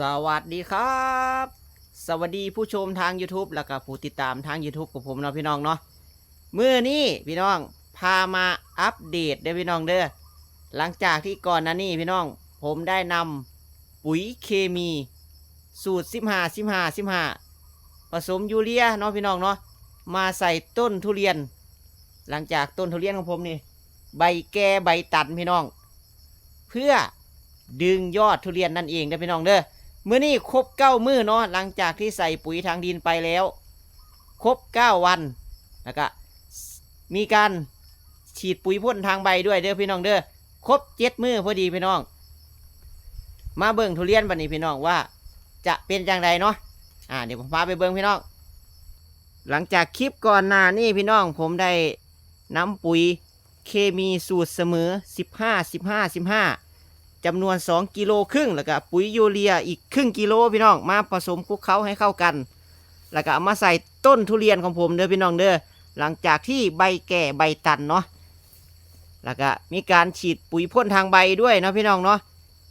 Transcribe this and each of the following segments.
สวัสดีครับ สวัสดีผู้ชมทาง YouTube แล้วก็ผู้ติดตามทาง YouTube ของผมเนาะพี่น้องเนาะเมื่อนี้พี่น้องพามาอัปเดตเด้อพี่น้องเด้อหลังจากที่ก่อนหนั้นนี่พี่น้อง ผมได้นำปุ๋ยเคมีสูตร 15 15 15 ผสมยูเรียเนาะพี่น้องเนาะมาใส่ต้นทุเรียน หลังจากต้นทุเรียนของผมนี่ใบแก่ใบตันพี่น้อง เพื่อดึงยอดทุเรียนนั่นเองเด้อพี่น้องเด้อ มื้อนี้ครบเก้ามื้อเนาะหลังจากที่ใส่ปุ๋ยทางดินไปแล้ว ครบเก้าวันแล้วก็มีการฉีดปุ๋ยพ่นทางใบด้วยเด้อพี่น้องเด้อครบเจ็ดมื้อพอดีพี่น้อง มาเบิ่งทุเรียนบัดนี้พี่น้องว่า จะเป็นอย่างไรเนาะอ่าเดี๋ยวผมพาไปเบิ่งพี่น้อง หลังจากคลิปก่อนหน้านี่พี่น้องผมได้น้ำปุ๋ยเคมีสูตรเสมอ 15 15 15 จำนวน 2 กิโลครึ่งแล้วก็ปุ๋ยยูเรียอีกครึ่งกิโลพี่น้องมาผสมคลุกเคล้าให้เข้ากัน แล้วก็เอามาใส่ต้นทุเรียนของผมเด้อพี่น้องเด้อหลังจากที่ใบแก่ใบตันเนาะแล้วก็มีการฉีดปุ๋ยพ่นทางใบด้วยเนาะพี่น้องเนาะ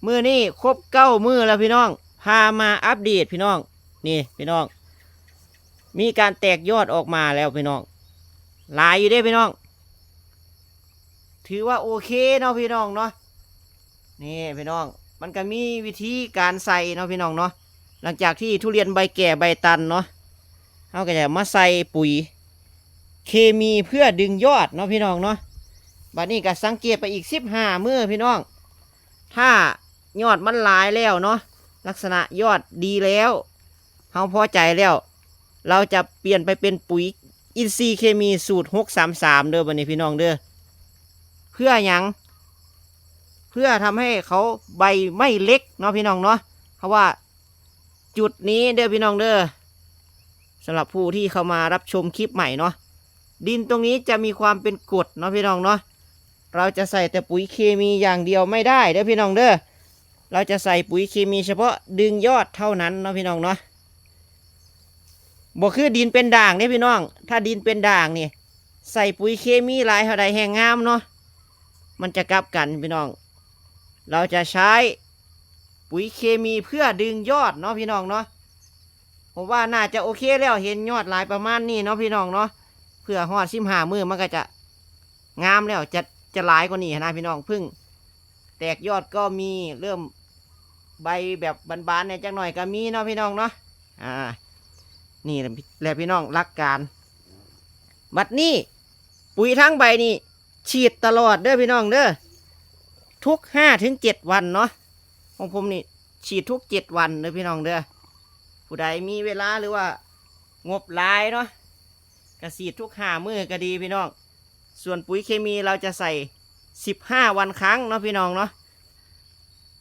มือนี่ครบเก้ามือแล้วพี่น้อง พามาอัปเดตพี่น้องนี่พี่น้อง มีการแตกยอดออกมาแล้วพี่น้องลายอยู่เด้พี่น้อง ถือว่าโอเคเนาะพี่น้องเนาะ นี่พี่น้อง มันก็มีวิธีการใส่เนาะพี่น้องเนาะ หลังจากที่ทุเรียนใบแก่ใบตันเนาะเราก็จะมาใส่ปุ๋ย เคมีเพื่อดึงยอดเนาะพี่น้องเนาะ บัดนี้ก็สังเกตไปอีกสิบห้ามือพี่น้อง ถ้ายอดมันลายแล้วเนาะ ลักษณะยอดดีแล้วเราพอใจแล้ว เราจะเปลี่ยนไปเป็นปุ๋ยอินทรีย์เคมีสูตรหกสามสามเด้อบัดนี้พี่น้องเด้อ เพื่อยัง เพื่อทำให้เขาใบไม่เล็กเนาะพี่น้องเนาะเพราะว่าจุดนี้เด้อพี่น้องเด้อสำหรับผู้ที่เข้ามารับชมคลิปใหม่เนาะดินตรงนี้จะมีความเป็นกรดเนาะพี่น้องเนาะเราจะใส่แต่ปุ๋ยเคมีอย่างเดียวไม่ได้เด้อพี่น้องเด้อเราจะใส่ปุ๋ยเคมีเฉพาะดึงยอดเท่านั้นเนาะพี่น้องเนาะบอกคือดินเป็นด่างเนี่ยพี่น้อง ถ้าดินเป็นด่างนี่ใส่ปุ๋ยเคมีหลายเท่าใดแห้งงามเนาะมันจะกลับกันพี่น้อง เราจะใช้ปุ๋ยเคมีเพื่อดึงยอดเนาะพี่น้องเนาะผมว่าน่าจะโอเคแล้วเห็นยอดหลายประมาณนี้เนาะพี่น้องเนาะเพื่อหอดซิมหามือมันก็จะงามแล้วจะจะหลายกว่านี้นะพี่น้องพึ่ง แตกยอดก็มีเริ่มใบแบบบานๆเนี่ยจังหน่อยก็มีเนาะพี่น้องเนาะอ่า นี่แหละแหละพี่น้องรักการบัดนี้ปุ๋ยทั้งใบนี่ฉีดตลอดเด้อพี่น้องเด้อ ทุกห้าถึงเจ็ดวันเนาะของผมนี่ฉีดทุกเจ็ดวันเด้อพี่น้องเด้อผู้ใดมีเวลาหรือว่างบหลายเนาะก็ฉีดทุกห้ามือก็ดีพี่น้อง ส่วนปุ๋ยเคมีเราจะใส่สิบห้าวันครั้งเนาะพี่น้องเนาะ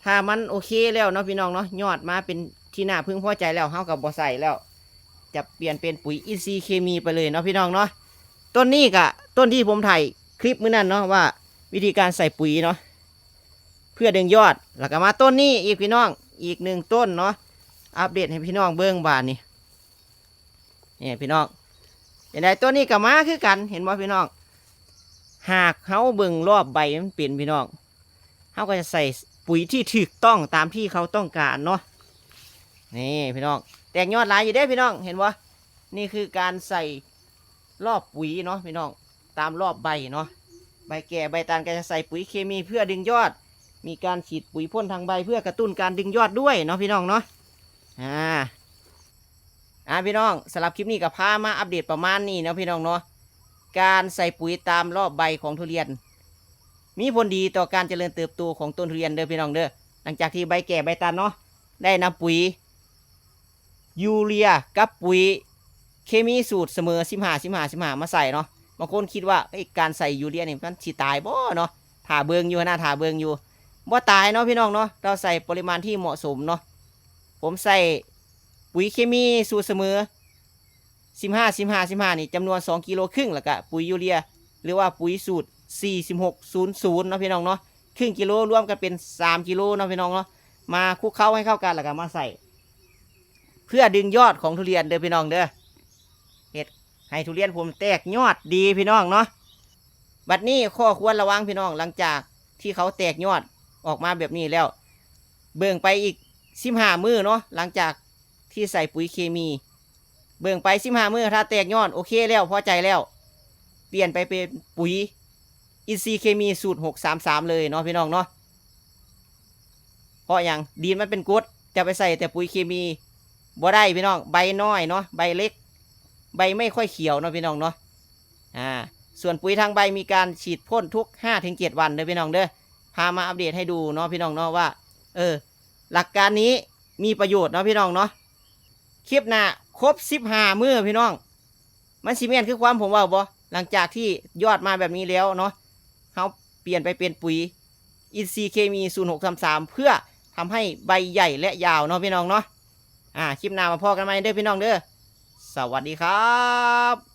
ถ้ามันโอเคแล้วเนาะพี่น้องเนาะยอดมาเป็นที่น่าพึงพอใจแล้วเฮากับบ่ใส่แล้ว จะเปลี่ยนเป็นปุ๋ยอินทรีย์เคมีไปเลยเนาะพี่น้องเนาะต้นนี้กะต้นที่ผมถ่ายคลิปมื้อนั้นเนาะว่า วิธีการใส่ปุ๋ยเนาะ พื่อดึงยอด แล้วก็มาต้นนี้อีกพี่น้อง อีกหนึ่งต้นเนาะ อัปเดตให้พี่น้องเบิ้องบานนี่นี่พี่น้องอย่างไรต้นนี้กับมาคือกัน เห็นว่าพี่น้อง หากเขาเบิ่งรอบใบมันเปลี่ยนพี่น้องเขาก็จะใส่ปุ๋ยที่ถูกต้องตามที่เขาต้องการเนาะ นี่พี่น้อง แตกยอดหลายอยู่เด้พี่น้อง เห็นว่านี่คือการใส่รอบปุ๋ยเนาะพี่น้อง ตามรอบใบเนาะ ใบแก่ใบตาลก็จะใส่ปุ๋ยเคมีเพื่อดึงยอด มีการฉีดปุ๋ยพ่นทางใบเพื่อกระตุ้นการดึงยอดด้วยเนาะพี่น้องเนาะอ่าอ่าพี่น้องสำหรับคลิปนี้ก็พามาอัปเดตประมาณนี้เนาะพี่น้องเนาะการใส่ปุ๋ยตามรอบใบของทุเรียน มีผลดีต่อการเจริญเติบโตของต้นทุเรียนเด้อพี่น้องเด้อหลังจากที่ใบแก่ใบตาลเนาะได้นำปุ๋ยยูเรียกับปุ๋ยเคมีสูตรเสมอสิบห้าสิบห้าสิบห้ามาใส่เนาะบางคนคิดว่าไอ้การใส่ยูเรียนี่มันสิตายบ่เนาะถ่าเบิงอยู่หน้าถ่าเบิงอยู่ บ่ตายเนาะพี่น้องเนาะเราใส่ปริมาณที่เหมาะสมเนาะผมใส่ปุ๋ยเคมีสูตรเสมอสิบห้าสิบห้าสิบห้านี่จำนวนสองกิโลครึ่งแล้วก็ปุ๋ยยูเรีย หรือว่าปุ๋ยสูตรสี่สิบหกศูนย์ศูนย์เนาะพี่น้องเนาะครึ่งกิโลรวมกันเป็นสามกิโลเนาะพี่น้องเนาะมาคลุกเข้าให้เข้ากันแล้วก็มาใส่ เพื่อดึงยอดของทุเรียนเด้อพี่น้องเด้อเอ็ดให้ทุเรียนผมแตกยอดดีพี่น้องเนาะบัดนี้ข้อควรระวังพี่น้องหลังจากที่เขาแตกยอด ออกมาแบบนี้แล้ว เบิ่งไปอีกสิบห้ามือเนาะหลังจากที่ใส่ปุ๋ยเคมี เบิ่งไปสิบห้ามือถ้าแตกยอดโอเคแล้วพอใจแล้ว เปลี่ยนไปเป็นปุ๋ยอินทรีย์เคมีสูตรหกสามสามเลยเนาะพี่น้องเนาะเพราะอย่างดินมันเป็นกรดจะไปใส่แต่ปุ๋ยเคมีบ่ได้พี่น้องใบน้อยเนาะใบเล็ก ใบไม่ค่อยเขียวเนาะพี่น้องเนาะอ่าส่วนปุ๋ยทางใบมีการฉีดพ่นทุก5้าถึงเวันเด้อพี่น้องเด้อ พามาอัปเดตให้ดูเนาะพี่น้องเนาะว่า เออ หลักการนี้มีประโยชน์เนาะพี่น้องเนาะคลิปหน้าครบสิบห้ามือพี่น้อง มันซีเมนคือความผมว่าบ่หลังจากที่ยอดมาแบบนี้แล้วเนาะเขาเปลี่ยนไปเป็นปุ๋ยอินทรีย์เคมี0 6 3 3เพื่อทำให้ใบใหญ่และยาวเนาะพี่น้องเนาะอ่าคลิปหน้ามาพอกันไหมเด้อพี่น้องเด้อสวัสดีครับ